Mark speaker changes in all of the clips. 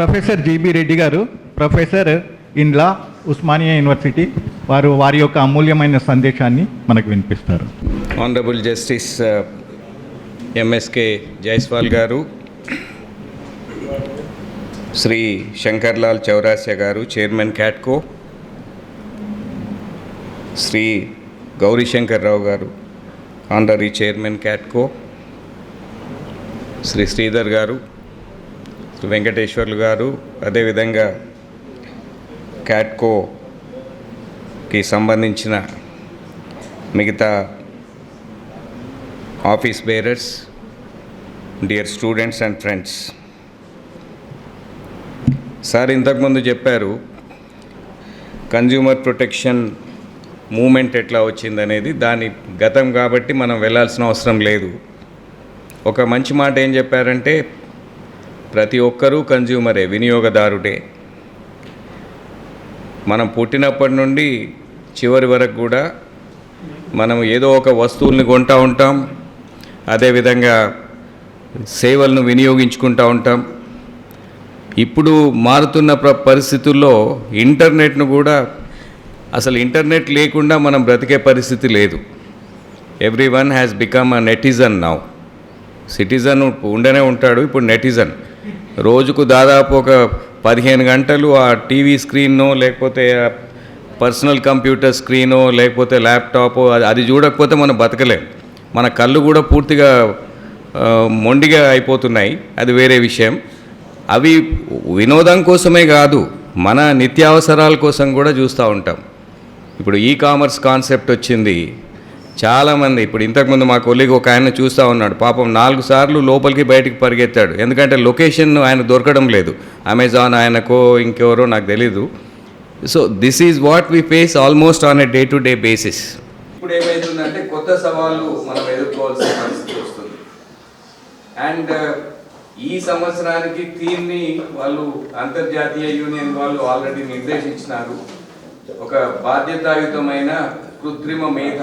Speaker 1: Professor GB Reddy garu professor in law Osmania university వారు వారి యొక్క అమూల్యమైన సందేశాన్ని మనకు వినిపిస్తారు.
Speaker 2: ఆనరబుల్ జస్టిస్ ఎంఎస్కే జైస్వాల్ గారు శ్రీ శంకర్లాల్ చౌరాస్య గారు చైర్మన్ క్యాట్కో శ్రీ గౌరీశంకర్ రావు గారు ఆనరీ చైర్మన్ క్యాట్కో శ్రీ శ్రీధర్ గారు వెంకటేశ్వర్లు గారు అదేవిధంగా క్యాట్కోకి సంబంధించిన మిగతా office bearers dear students and friends. Sir ఇంతకుముందు చెప్పారు కన్జ్యూమర్ ప్రొటెక్షన్ మూమెంట్ ఎట్లా వచ్చిందనేది దాని గతం కాబట్టి మనం వెళ్ళాల్సిన అవసరం లేదు. ఒక మంచి మాట ఏం చెప్పారంటే ప్రతి ఒక్కరూ కన్జ్యూమరే వినియోగదారుడే. మనం పుట్టినప్పటి నుండి చివరి వరకు కూడా మనం ఏదో ఒక వస్తువుల్ని కొంటూ ఉంటాం. అదేవిధంగా సేవలను వినియోగించుకుంటూ ఉంటాం. ఇప్పుడు మారుతున్న ప్ర పరిస్థితుల్లో ఇంటర్నెట్ను కూడా అసలు ఇంటర్నెట్ లేకుండా మనం బ్రతికే పరిస్థితి లేదు. Everyone has become a netizen now citizen ఉండనే ఉంటాడు ఇప్పుడు నెటిజన్ రోజుకు దాదాపు ఒక పదిహేను గంటలు ఆ టీవీ స్క్రీన్నో లేకపోతే పర్సనల్ కంప్యూటర్ స్క్రీనో లేకపోతే ల్యాప్టాప్ అది చూడకపోతే మనం బతకలేం. మన కళ్ళు కూడా పూర్తిగా మొండిగా అయిపోతున్నాయి. అది వేరే విషయం. అవి వినోదం కోసమే కాదు మన నిత్యావసరాల కోసం కూడా చూస్తూ ఉంటాం. ఇప్పుడు ఈ కామర్స్ కాన్సెప్ట్ వచ్చింది. చాలామంది ఇప్పుడు ఇంతకుముందు మా కొలిగి ఒక ఆయన చూస్తూ ఉన్నాడు. పాపం నాలుగు సార్లు లోపలికి బయటికి పరిగెత్తాడు. ఎందుకంటే లొకేషన్ ఆయన దొరకడం లేదు. అమెజాన్ ఆయనకో ఇంకెవరో నాకు తెలీదు. So this is what we face almost on a day to day basis ఇప్పుడు ఏమైతుందంటే కొత్త సవాళ్ళు మనం ఎదుర్కోవాల్సిన పరిస్థితి వస్తుంది. అండ్ uh, ఈ సంవత్సరానికి థీమ్ని వాళ్ళు అంతర్జాతీయ యూనియన్ వాళ్ళు ఆల్రెడీ నిర్దేశించినారు. ఒక బాధ్యతాయుతమైన కృత్రిమ మేధ.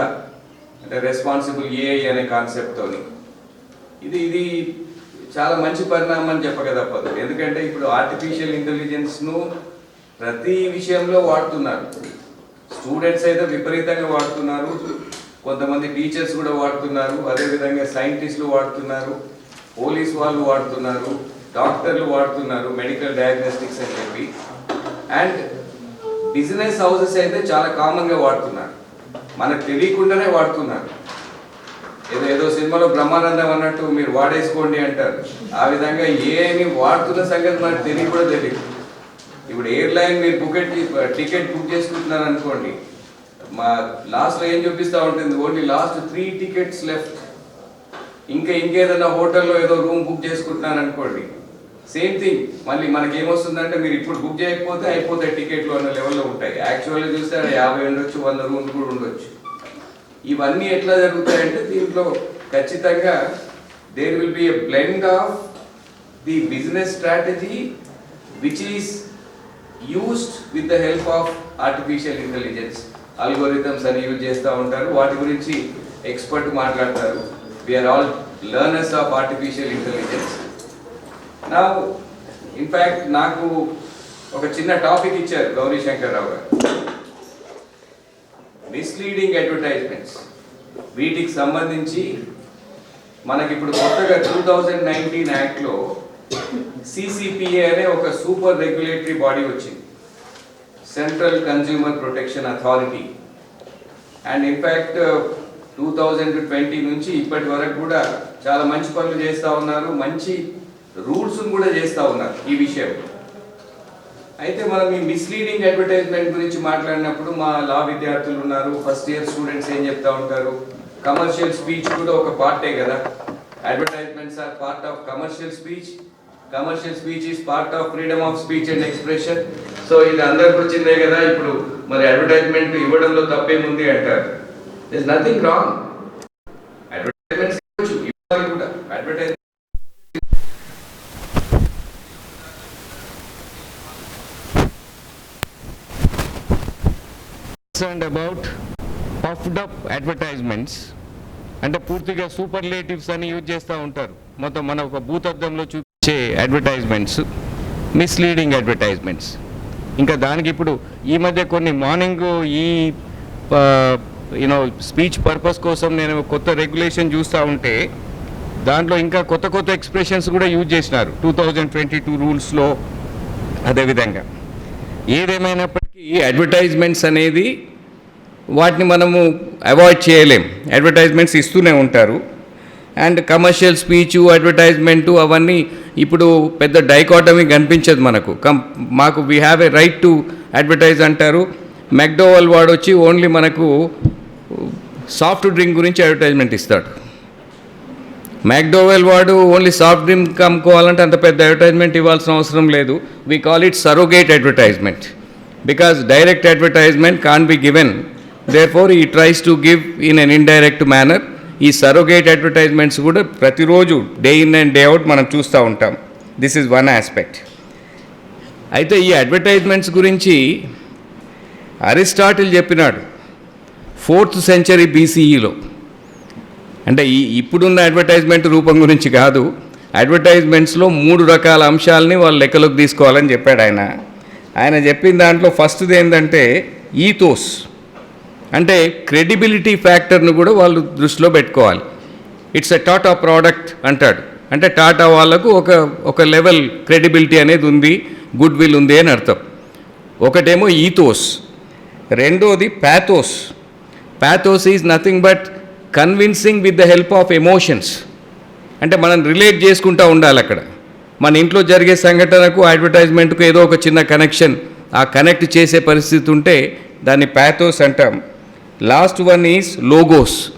Speaker 2: అంటే రెస్పాన్సిబుల్ ఏఐ అనే కాన్సెప్ట్తోని ఇది ఇది చాలా మంచి పరిణామం అని చెప్పక తప్పదు. ఎందుకంటే ఇప్పుడు ఆర్టిఫిషియల్ ఇంటెలిజెన్స్ను ప్రతి విషయంలో వాడుతున్నారు. స్టూడెంట్స్ అయితే విపరీతంగా వాడుతున్నారు. కొంతమంది టీచర్స్ కూడా వాడుతున్నారు. అదేవిధంగా సైంటిస్టులు వాడుతున్నారు. పోలీస్ వాళ్ళు వాడుతున్నారు. డాక్టర్లు వాడుతున్నారు. మెడికల్ డయాగ్నోస్టిక్స్ అని చెప్పి. అండ్ బిజినెస్ హౌసెస్ అయితే చాలా కామన్గా వాడుతున్నారు. మనకు తెలియకుండానే వాడుతున్నారు. ఏదో ఏదో సినిమాలో బ్రహ్మానందం అన్నట్టు మీరు వాడేసుకోండి అంటారు. ఆ విధంగా ఏమి వాడుతున్న సంగతి మనకు తెలియ కూడా తెలియదు. ఇప్పుడు ఎయిర్లైన్ మీరు బుకెట్ టికెట్ బుక్ చేసుకుంటున్నారు అనుకోండి మా లాస్ట్లో ఏం చూపిస్తూ ఉంటుంది? Only last three tickets left. ఇంకా ఇంకేదైనా హోటల్లో ఏదో రూమ్ బుక్ చేసుకుంటున్నాను అనుకోండి సేమ్ థింగ్ మళ్ళీ మనకి ఏమొస్తుందంటే మీరు ఇప్పుడు బుక్ చేయకపోతే అయిపోతాయి టికెట్లు అన్న లెవెల్లో ఉంటాయి. యాక్చువల్గా చూస్తే యాభై ఉండొచ్చు వంద రూములు కూడా ఉండొచ్చు. ఇవన్నీ ఎట్లా జరుగుతాయంటే దీంట్లో ఖచ్చితంగా there will be a blend of the business strategy which is used with the help of artificial intelligence algorithms అని యూజ్ చేస్తూ ఉంటారు. వాటి గురించి ఎక్స్పర్ట్ మాట్లాడతారు. We are all learners of artificial intelligence నా ఇన్ఫ్యాక్ట్ నాకు ఒక చిన్న టాపిక్ ఇచ్చారు గౌరీ శంకర్ రావు గారు. మిస్లీడింగ్ అడ్వర్టైజ్మెంట్స్ వీటికి సంబంధించి మనకి ఇప్పుడు కొత్తగా టూ థౌజండ్ నైన్టీన్ యాక్ట్లో సిసిపిఏ అనే ఒక సూపర్ రెగ్యులేటరీ బాడీ వచ్చింది. Central consumer protection authority and in fact two thousand twenty నుంచి ఇప్పటి వరకు కూడా చాలా మంచి పనులు చేస్తూ ఉన్నారు. మంచి రూల్స్ కూడా చేస్తూ ఉన్నారు ఈ విషయం. అయితే మనం ఈ మిస్లీడింగ్ అడ్వర్టైజ్మెంట్ గురించి మాట్లాడినప్పుడు మా లా విద్యార్థులు ఉన్నారు ఫస్ట్ ఇయర్ స్టూడెంట్స్ ఏం చెప్తా ఉంటారు? కమర్షియల్ స్పీచ్ కూడా ఒక పార్టే కదా. Advertisements are part of commercial speech commercial speech is part of freedom of speech and expression so ఇది అందరికి వచ్చిందే కదా ఇప్పుడు మరి అడ్వర్టైజ్మెంట్ ఇవ్వడంలో తప్పేముంది అంటారు? ఇస్ నథింగ్ రాంగ్ అడ్వర్టైజ్మెంట్స్ ఇవ్వచ్చు ఇవ్వాలి కూడా advertise concerned about puffed up advertisements అంటే పూర్తిగా సూపర్లేటివ్స్ అని యూజ్ చేస్తూ ఉంటారు. మొత్తం మన ఒక భూతద్దంలో చూపించే అడ్వర్టైజ్మెంట్స్ మిస్లీడింగ్ అడ్వర్టైజ్మెంట్స్ ఇంకా దానికి ఇప్పుడు ఈ మధ్య కొన్ని మార్నింగ్ ఈ యూనో స్పీచ్ పర్పస్ కోసం నేను కొత్త రెగ్యులేషన్ చూస్తూ ఉంటే దాంట్లో ఇంకా కొత్త కొత్త ఎక్స్ప్రెషన్స్ కూడా యూజ్ చేసినారు. టూ థౌజండ్ ట్వంటీ టూ రూల్స్లో అదేవిధంగా. ఏదేమైనప్పటికీ అడ్వర్టైజ్మెంట్స్ అనేది వాటిని మనము అవాయిడ్ చేయలేం. అడ్వర్టైజ్మెంట్స్ ఇస్తూనే ఉంటారు. అండ్ కమర్షియల్ స్పీచ్ అడ్వర్టైజ్మెంటు అవన్నీ ఇప్పుడు పెద్ద డైకాటమీ కనిపించదు మనకు. కం మాకు we have a right to advertise అంటారు. మెక్డోవల్ వాడు వచ్చి ఓన్లీ మనకు సాఫ్ట్ డ్రింక్ గురించి అడ్వర్టైజ్మెంట్ ఇస్తాడు. మ్యాక్డోవెల్ వాడు ఓన్లీ సాఫ్ట్ డ్రింక్ అమ్ముకోవాలంటే అంత పెద్ద అడ్వర్టైజ్మెంట్ ఇవ్వాల్సిన అవసరం లేదు. We call it surrogate advertisement because direct advertisement can be given therefore he tries to give in an indirect manner ఈ సరోగేట్ అడ్వర్టైజ్మెంట్స్ కూడా ప్రతిరోజు day in and day out మనం చూస్తూ ఉంటాం. దిస్ ఈజ్ వన్ ఆస్పెక్ట్ అయితే ఈ advertisements గురించి Aristotle చెప్పినాడు. ఫోర్త్ సెంచరీ బీసీఈలో అంటే ఈ ఇప్పుడున్న అడ్వర్టైజ్మెంట్ రూపం గురించి కాదు. అడ్వర్టైజ్మెంట్స్లో మూడు రకాల అంశాలని వాళ్ళు లెక్కలోకి తీసుకోవాలని చెప్పాడు ఆయన. ఆయన చెప్పిన దాంట్లో ఫస్ట్ది ఏంటంటే ఈతోస్ అంటే క్రెడిబిలిటీ ఫ్యాక్టర్ను కూడా వాళ్ళు దృష్టిలో పెట్టుకోవాలి. ఇట్స్ ఎ టాటా ప్రోడక్ట్ అంటాడు. అంటే టాటా వాళ్ళకు ఒక ఒక లెవెల్ క్రెడిబిలిటీ అనేది ఉంది గుడ్ విల్ ఉంది అని అర్థం. ఒకటేమో ఈథోస్ రెండోది pathos pathos is nothing but convincing with the help of emotions అంటే మనం రిలేట్ చేసుకుంటూ ఉండాలి అక్కడ. మన ఇంట్లో జరిగే సంఘటనకు అడ్వర్టైజ్మెంట్కు ఏదో ఒక చిన్న కనెక్షన్ ఆ కనెక్ట్ చేసే పరిస్థితి ఉంటే దాన్ని ప్యాథోస్ అంటాం. Last one is logos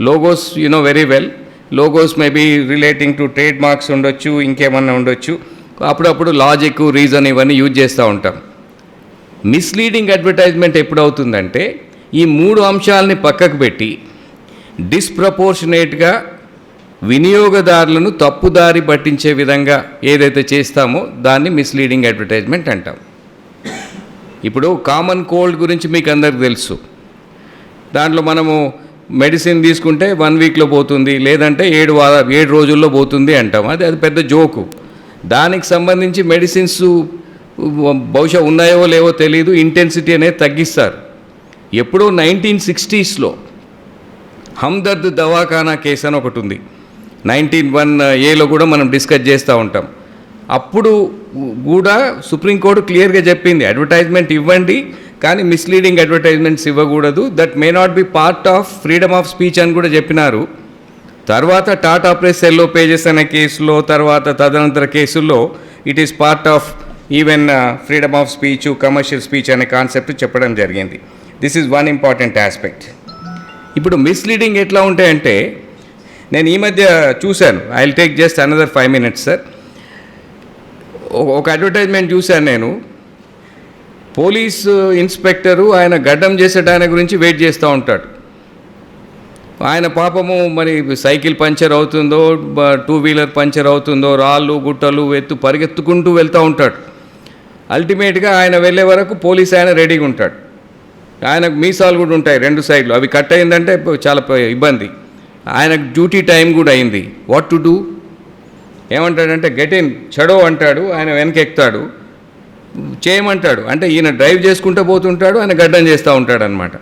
Speaker 2: logos you know very well logos maybe relating to trademarks ఉండొచ్చు ఇంకేమన్నా ఉండొచ్చు. అప్పుడప్పుడు లాజిక్ రీజన్ ఇవన్నీ యూజ్ చేస్తూ ఉంటాం. మిస్లీడింగ్ అడ్వర్టైజ్మెంట్ ఎప్పుడవుతుందంటే ఈ మూడు అంశాలని పక్కకు పెట్టి డిస్ప్రపోర్షనేట్గా వినియోగదారులను తప్పుదారి పట్టించే విధంగా ఏదైతే చేస్తామో దాన్ని మిస్లీడింగ్ అడ్వర్టైజ్మెంట్ అంటాం. ఇప్పుడు కామన్ కోల్డ్ గురించి మీకు అందరికి తెలుసు. దాంట్లో మనము మెడిసిన్ తీసుకుంటే వన్ వీక్లో పోతుంది లేదంటే ఏడు వార ఏడు రోజుల్లో పోతుంది అంటాం. అది అది పెద్ద జోకు. దానికి సంబంధించి మెడిసిన్స్ బహుశా ఉన్నాయో లేవో తెలియదు ఇంటెన్సిటీ అనేది తగ్గిస్తారు. ఎప్పుడో నైన్టీన్ సిక్స్టీస్లో హమ్దర్ద్ దవాఖానా కేసు అని ఒకటి ఉంది. నైన్టీన్ వన్ ఏలో కూడా మనం డిస్కస్ చేస్తూ ఉంటాం. అప్పుడు కూడా సుప్రీంకోర్టు క్లియర్గా చెప్పింది అడ్వర్టైజ్మెంట్ ఇవ్వండి కానీ మిస్లీడింగ్ అడ్వర్టైజ్మెంట్స్ ఇవ్వకూడదు. That may not be part of freedom of speech అని కూడా చెప్పినారు. తర్వాత టాటా ప్రెస్ ఎల్లో పేజెస్ అనే కేసులో తర్వాత తదనంతర కేసుల్లో it is part of even freedom of speech commercial speech అనే కాన్సెప్ట్ చెప్పడం జరిగింది. This is one important aspect ఇప్పుడు మిస్లీడింగ్ ఎట్లా ఉంటాయంటే నేను ఈ మధ్య చూశాను. I will take just another five minutes sir ఒక అడ్వర్టైజ్మెంట్ చూశాను నేను. పోలీసు ఇన్స్పెక్టరు ఆయన గడ్డం చేసేటాయన గురించి వెయిట్ చేస్తూ ఉంటాడు. ఆయన పాపము మరి సైకిల్ పంచర్ అవుతుందో టూ వీలర్ పంచర్ అవుతుందో రాళ్ళు గుట్టలు ఎత్తు పరిగెత్తుకుంటూ వెళ్తూ ఉంటాడు. అల్టిమేట్గా ఆయన వెళ్ళే వరకు పోలీస్ ఆయన రెడీగా ఉంటాడు. ఆయనకు మీసాలు కూడా ఉంటాయి రెండు సైడ్లు. అవి కట్ అయిందంటే చాలా ఇబ్బంది. ఆయనకు డ్యూటీ టైం కూడా అయింది. వాట్ టు డూ ఏమంటాడంటే గెట్ ఇన్ చెడో అంటాడు. ఆయన వెనకెక్తాడు చేయమంటాడు. అంటే ఈయన డ్రైవ్ చేసుకుంటూ పోతుంటాడు ఆయన గడ్డం చేస్తూ ఉంటాడు అనమాట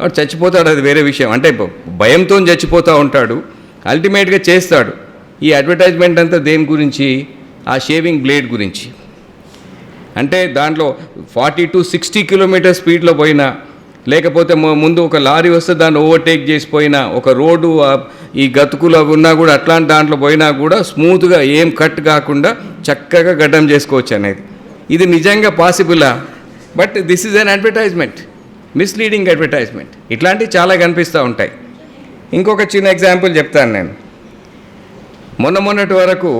Speaker 2: వాడు చచ్చిపోతాడు అది వేరే విషయం. అంటే భయంతో చచ్చిపోతూ ఉంటాడు. అల్టిమేట్గా చేస్తాడు. ఈ అడ్వర్టైజ్మెంట్ అంతా దేని గురించి? ఆ షేవింగ్ బ్లేడ్ గురించి. అంటే దాంట్లో ఫార్టీ టు సిక్స్టీ కిలోమీటర్ స్పీడ్లో పోయినా లేకపోతే ముందు ఒక లారీ వస్తే దాన్ని ఓవర్టేక్ చేసిపోయినా ఒక రోడ్డు ఈ గతుకులు అవి ఉన్నా కూడా అట్లాంటి దాంట్లో పోయినా కూడా స్మూత్గా ఏం కట్ కాకుండా చక్కగా గడ్డం చేసుకోవచ్చు అనేది. ఇది నిజంగా పాసిబులా but this is an advertisement misleading advertisement ఇట్లాంటివి చాలా కనిపిస్తూ ఉంటాయి. ఇంకొక చిన్న ఎగ్జాంపుల్ చెప్తాను నేను. మొన్న మొన్నటి వరకు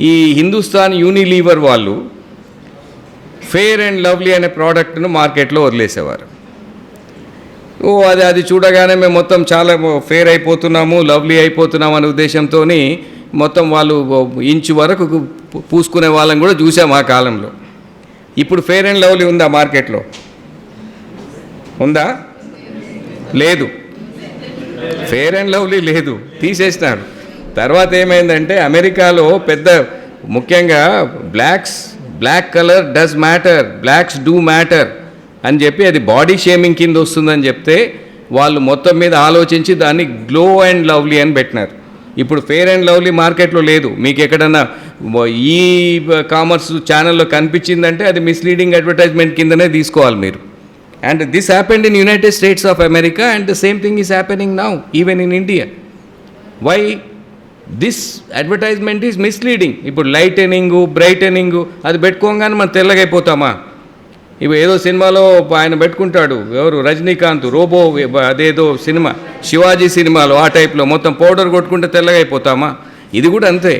Speaker 2: ఈ హిందుస్థాన్ యూనిలీవర్ వాళ్ళు ఫేర్ అండ్ లవ్లీ అనే ప్రోడక్ట్ను మార్కెట్లో వదిలేసేవారు. ఓ అది అది చూడగానే మేము మొత్తం చాలా ఫేర్ అయిపోతున్నాము లవ్లీ అయిపోతున్నాము అనే ఉద్దేశంతో మొత్తం వాళ్ళు ఇంచు వరకు పూసుకునే వాళ్ళని కూడా చూసాం ఆ కాలంలో. ఇప్పుడు ఫేర్ అండ్ లవ్లీ ఉందా మార్కెట్లో? ఉందా? లేదు. ఫేర్ అండ్ లవ్లీ లేదు. తీసేసినారు. తర్వాత ఏమైందంటే అమెరికాలో పెద్ద ముఖ్యంగా blacks black colour does matter blacks do matter అని చెప్పి అది బాడీ షేమింగ్ కింద వస్తుందని చెప్తే వాళ్ళు మొత్తం మీద ఆలోచించి దాన్ని గ్లో అండ్ లవ్లీ అని పెట్టినారు. ఇప్పుడు ఫేర్ అండ్ లవ్లీ మార్కెట్లో లేదు. మీకు ఎక్కడన్నా ఈ కామర్స్ ఛానల్లో కనిపించిందంటే అది మిస్లీడింగ్ అడ్వర్టైజ్మెంట్ కిందనే తీసుకోవాలి మీరు. And this happened in United States of America and the same thing is happening now even in India why this advertisement is misleading ఇప్పుడు లైటెనింగు బ్రైటెనింగు అది పెట్టుకోగానే మనం తెల్లగైపోతామా? ఇవి ఏదో సినిమాలో ఆయన పెట్టుకుంటాడు. ఎవరు? రజనీకాంత్ రోబో అదేదో సినిమా. శివాజీ సినిమాలో ఆ టైప్లో మొత్తం పౌడర్ కొట్టుకుంటే తెల్లగైపోతామా ఇది కూడా అంతే.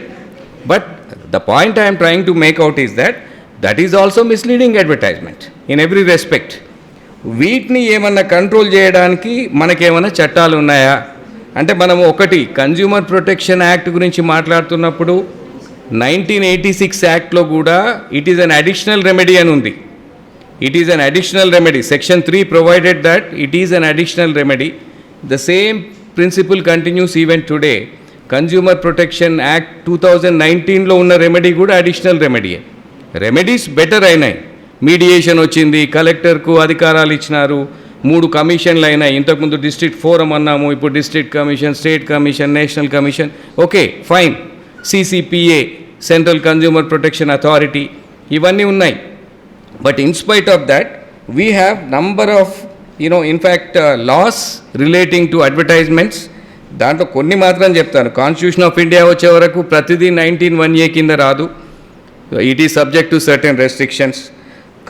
Speaker 2: But the point I'm trying to make out is that that is also misleading advertisement in every respect వీటిని ఏమన్నా కంట్రోల్ చేయడానికి మనకేమైనా చట్టాలు ఉన్నాయా? అంటే మనం ఒకటి కన్జ్యూమర్ ప్రొటెక్షన్ యాక్ట్ గురించి మాట్లాడుతున్నప్పుడు నైన్టీన్ ఎయిటీ సిక్స్ యాక్ట్లో కూడా it is an additional remedy అని ఉంది. It is an additional remedy. Section 3 provided that it is an additional remedy. The same principle continues even today. Consumer Protection Act 2019 లో ఉన్న remedy కూడా additional remedy remedies better అయినాయి mediation వచ్చింది కలెక్టర్కు అధికారాలు ఇచ్చినారు మూడు కమిషన్లు అయినాయి ఇంతకుముందు డిస్ట్రిక్ట్ ఫోరం అన్నాము ఇప్పుడు district commission state commission national commission okay fine CCPA central consumer protection authority ఇవన్నీ ఉన్నాయి but in spite of that we have number of you know in fact laws relating to advertisements దాంట్లో కొన్ని మాత్రం చెప్తాను. Constitution of India వచ్చే వరకు ప్రతిదీ nineteen one A కింద రాదు. It is subject to certain restrictions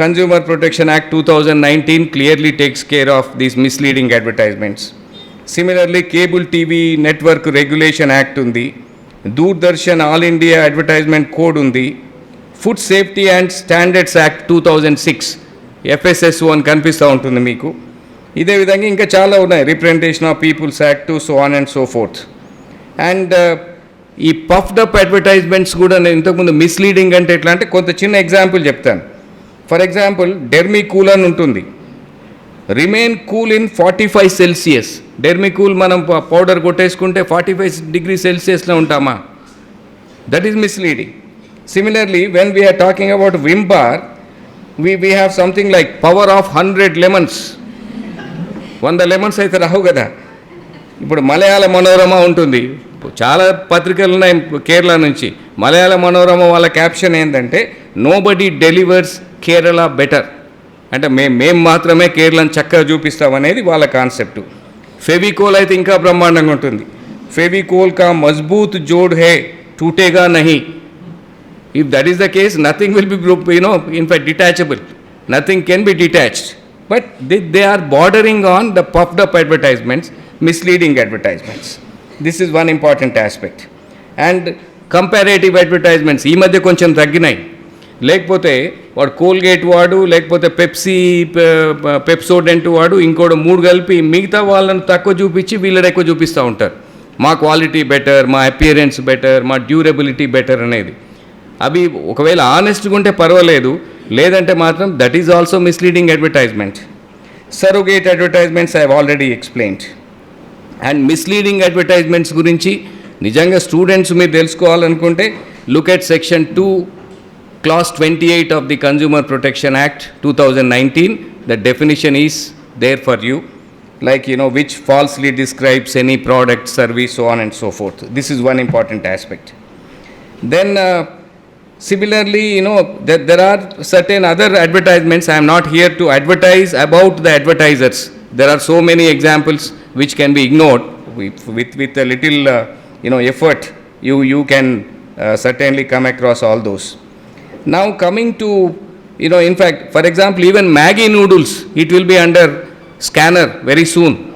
Speaker 2: consumer protection act two thousand nineteen clearly takes care of these misleading advertisements similarly cable TV network regulation act ఉంది. Doordarshan all India advertisement code ఉంది. Food safety and standards act two thousand six FSS అని కనిపిస్తూ ఉంటుంది మీకు. ఇదే విధంగా ఇంకా చాలా ఉన్నాయి. Representation of peoples act so on and so forth and ఈ పఫ్డ్ అప్ అడ్వర్టైజ్మెంట్స్ కూడా నేను ఇంతకుముందు మిస్లీడింగ్ అంటే ఎట్లా అంటే కొంత చిన్న ఎగ్జాంపుల్ చెప్తాను. ఫర్ ఎగ్జాంపుల్ డెర్మీ కూల్ అని ఉంటుంది. Remain cool in forty five Celsius Dermicool మనం పౌడర్ కొట్టేసుకుంటే ఫార్టీ ఫైవ్ డిగ్రీ సెల్సియస్లో ఉంటామా? That is misleading similarly when we are talking about Vim bar we we have something like power of hundred lemons వంద lemons అయితే రావు కదా. ఇప్పుడు మలయాళ మనోరమ ఉంటుంది. చాలా పత్రికలు ఉన్నాయి కేరళ నుంచి. మలయాళ మనోరమ వాళ్ళ క్యాప్షన్ ఏంటంటే nobody delivers Kerala better అంటే మేము మేము మాత్రమే కేరళను చక్కగా చూపిస్తామనేది వాళ్ళ కాన్సెప్ట్ ఫెవికోల్ అయితే ఇంకా బ్రహ్మాండంగా ఉంటుంది. ఫెవికోల్ కా మజ్బూత్ జోడ్ హే టూటేగా నహి. If that is the case nothing will be group you know in fact detachable nothing can be detached but they, they are bordering on the puffed up advertisements misleading advertisements this is one important aspect and comparative advertisements ఈ మధ్య కొంచెం తగ్గినాయి లేకపోతే వాడు Colgate వాడు లేకపోతే Pepsi Pepsodent వాడు ఇంకోటి మూడు కలిపి మిగతా వాళ్ళని తక్కువ చూపించి వీళ్ళని ఎక్కువ చూపిస్తూ ఉంటారు మా క్వాలిటీ బెటర్ మా అపియరెన్స్ బెటర్ మా డ్యూరబిలిటీ బెటర్ అనేది అవి ఒకవేళ ఆనెస్ట్గా ఉంటే పర్వాలేదు. లేదంటే మాత్రం that is also misleading advertisement surrogate advertisements I already explained and misleading advertisements గురించి నిజంగా స్టూడెంట్స్ మీరు తెలుసుకోవాలనుకుంటే look at section two clause twenty eight of the consumer protection act two thousand nineteen the definition is there for you like you know which falsely describes any product service so on and so forth. This is one important aspect. Similarly you know that there are certain other advertisements i am not here to advertise about the advertisers. There are so many examples which can be ignored with with, with a little uh, you know effort. You you can uh, certainly come across all those. Now coming to you know in fact for example even maggie noodles it will be under scanner very soon.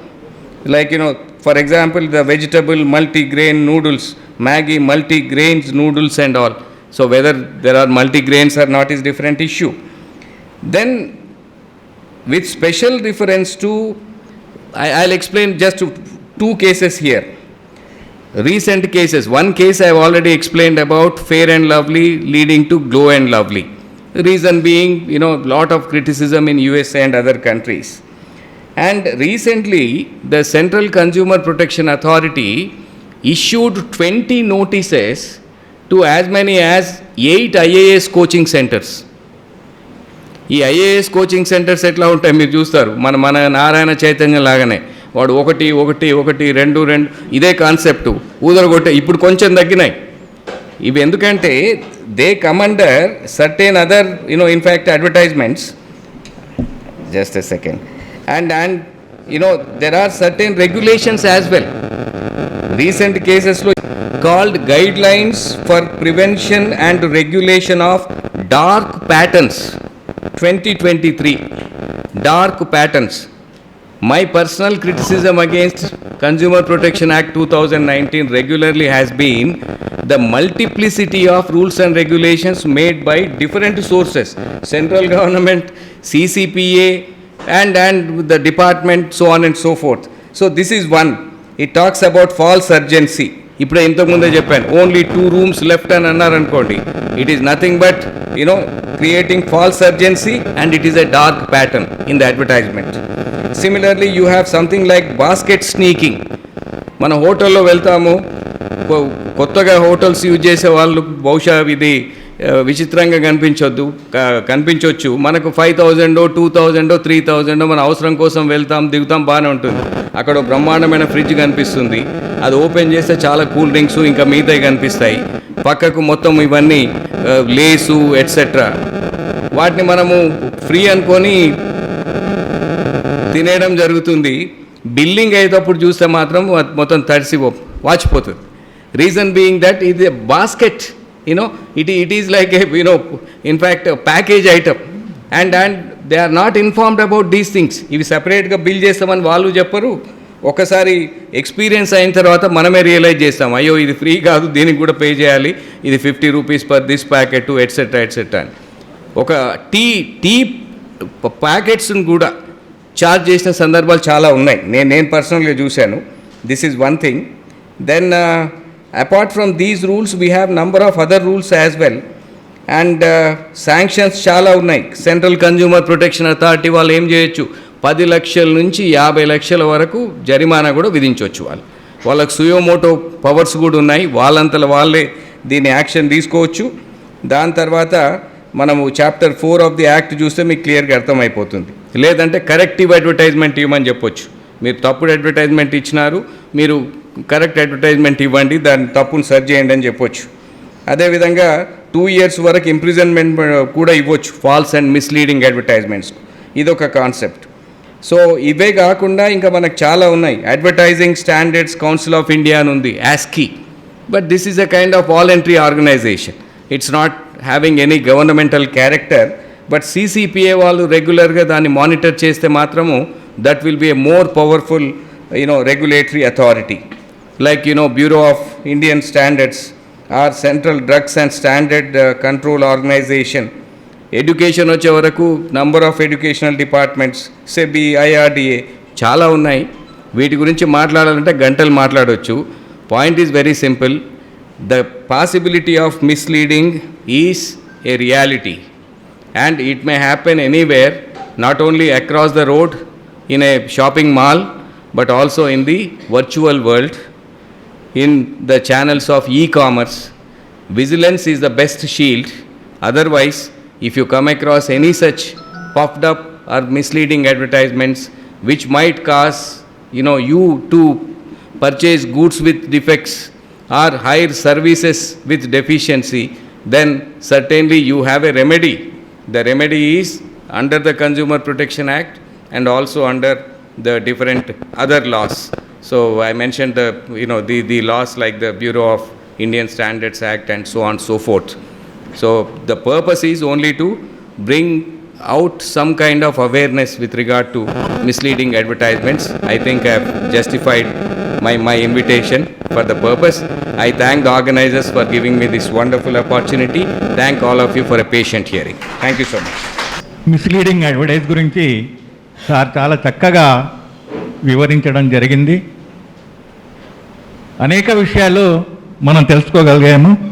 Speaker 2: Like you know for example the vegetable multi-grain noodles maggie multi-grains noodles and all so whether there are multi-grains or not is different issue. Then with special reference to I, i'll explain just two cases here. Recent cases one case i've already explained about fair and lovely leading to glow and lovely. Reason being you know lot of criticism in usa and other countries. And recently, the Central Consumer Protection Authority issued 20 notices to as many as eight IAS coaching centres ఈ IAS coaching centres ఎట్లా ఉంటాయి మీరు చూస్తారు? మన మన నారాయణ చైతన్యం లాగానే. వాడు ఒకటి ఒకటి ఒకటి రెండు రెండు ఇదే కాన్సెప్ట్ ఊదరగొట్టే ఇప్పుడు కొంచెం తగ్గినాయి. ఇవి ఎందుకంటే they come under certain other you know in fact advertisements just a second and and you know there are certain regulations as well recent కేసెస్లో called guidelines for prevention and regulation of dark patterns. 2023 dark patterns. My personal criticism against consumer protection act 2019 regularly has been the multiplicity of rules and regulations made by different sources central government ccpa and and the department so on and so forth. So this is one. It talks about false urgency ఇప్పుడే ఇంతకుముందే చెప్పాను only two rooms left అని అన్నారనుకోండి it is nothing but you know creating false urgency and it is a dark pattern in the advertisement similarly you have something like basket sneaking మన హోటల్లో వెళ్తాము కొత్తగా hotels use చేసే వాళ్ళు బహుశా ఇది విచిత్రంగా కనిపించొద్దు. కనిపించవచ్చు మనకు ఫైవ్ థౌజండో టూ థౌజండో త్రీ థౌజండో మన అవసరం కోసం వెళ్తాం దిగుతాం బాగానే ఉంటుంది. అక్కడ బ్రహ్మాండమైన ఫ్రిడ్జ్ కనిపిస్తుంది. అది ఓపెన్ చేస్తే చాలా కూల్ డ్రింక్స్ ఇంకా మిగతాయి కనిపిస్తాయి. పక్కకు మొత్తం ఇవన్నీ లేసు ఎట్సెట్రా వాటిని మనము ఫ్రీ అనుకొని తినేయడం జరుగుతుంది. బిల్లింగ్ అయ్యేటప్పుడు చూస్తే మాత్రం మొత్తం తడిసి వాచిపోతుంది. రీజన్ బీయింగ్ దట్ ఇది basket. You know it it is like a you know in fact package item and and they are not informed about these things ఇవి సపరేట్గా బిల్ చేస్తామని వాళ్ళు చెప్పరు. ఒకసారి ఎక్స్పీరియన్స్ అయిన తర్వాత మనమే రియలైజ్ చేస్తాం. అయ్యో ఇది ఫ్రీ కాదు దీనికి కూడా పే చేయాలి. ఇది fifty rupees per this packet etcetera etcetera అని. ఒక టీ టీ ప్యాకెట్స్ని కూడా చార్జ్ చేసిన సందర్భాలు చాలా ఉన్నాయి. నేను నేను పర్సనల్గా చూశాను. This is one thing then apart from these rules we have number of other rules as well and sanctions చాలా ఉన్నాయి. సెంట్రల్ కన్జ్యూమర్ ప్రొటెక్షన్ అథారిటీ వాళ్ళు ఏం చేయొచ్చు? పది లక్షల నుంచి యాభై లక్షల వరకు జరిమానా కూడా విధించవచ్చు వాళ్ళు. వాళ్ళకు సుయోమోటో పవర్స్ కూడా ఉన్నాయి. వాళ్ళంతలో వాళ్ళే దీన్ని యాక్షన్ తీసుకోవచ్చు. దాని తర్వాత మనము chapter four of the act చూస్తే మీకు క్లియర్గా అర్థమైపోతుంది. లేదంటే కరెక్టివ్ అడ్వర్టైజ్మెంట్ ఇవ్వమని చెప్పొచ్చు. మీరు తప్పుడు అడ్వర్టైజ్మెంట్ ఇచ్చినారు మీరు కరెక్ట్ అడ్వర్టైజ్మెంట్ ఇవ్వండి దాన్ని తప్పును సరి చేయండి అని చెప్పొచ్చు. అదేవిధంగా టూ ఇయర్స్ వరకు ఇంప్రిజన్మెంట్ కూడా ఇవ్వచ్చు ఫాల్స్ అండ్ మిస్లీడింగ్ అడ్వర్టైజ్మెంట్స్ ఇదొక కాన్సెప్ట్ సో ఇవే కాకుండా ఇంకా మనకు చాలా ఉన్నాయి. Advertising standards council of India అని ఉంది ASCI but this is a kind of voluntary organisation it's not having any governmental character but CCPA వాళ్ళు రెగ్యులర్గా దాన్ని మానిటర్ చేస్తే మాత్రము that will be a more powerful you know regulatory authority like you know bureau of Indian standards or central drugs and standard control organisation education వచ్చే వరకు number of educational departments SEBI IRDA చాలా ఉన్నాయి. వీటి గురించి మాట్లాడాలంటే గంటలు మాట్లాడవచ్చు point is very simple the possibility of misleading is a reality and it may happen anywhere not only across the road in a shopping mall but also in the virtual world in the channels of e commerce. Vigilance is the best shield. Otherwise, if you come across any such puffed up or misleading advertisements which might cause you know you to purchase goods with defects or hire services with deficiency then certainly you have a remedy the remedy is under the consumer protection act and also under the different other laws so i mentioned the you know the the laws like the bureau of indian standards act and so on so forth so the purpose is only to bring out some kind of awareness with regard to misleading advertisements. I think I've justified my, my invitation for the purpose. I thank the organizers for giving me this wonderful opportunity. Thank all of you for a patient hearing. Thank you so much.
Speaker 1: Misleading advertise గురించి sir చాలా చక్కగా వివరించడం జరిగింది అనేక విషయాలు మనం తెలుసుకోగలిగాము.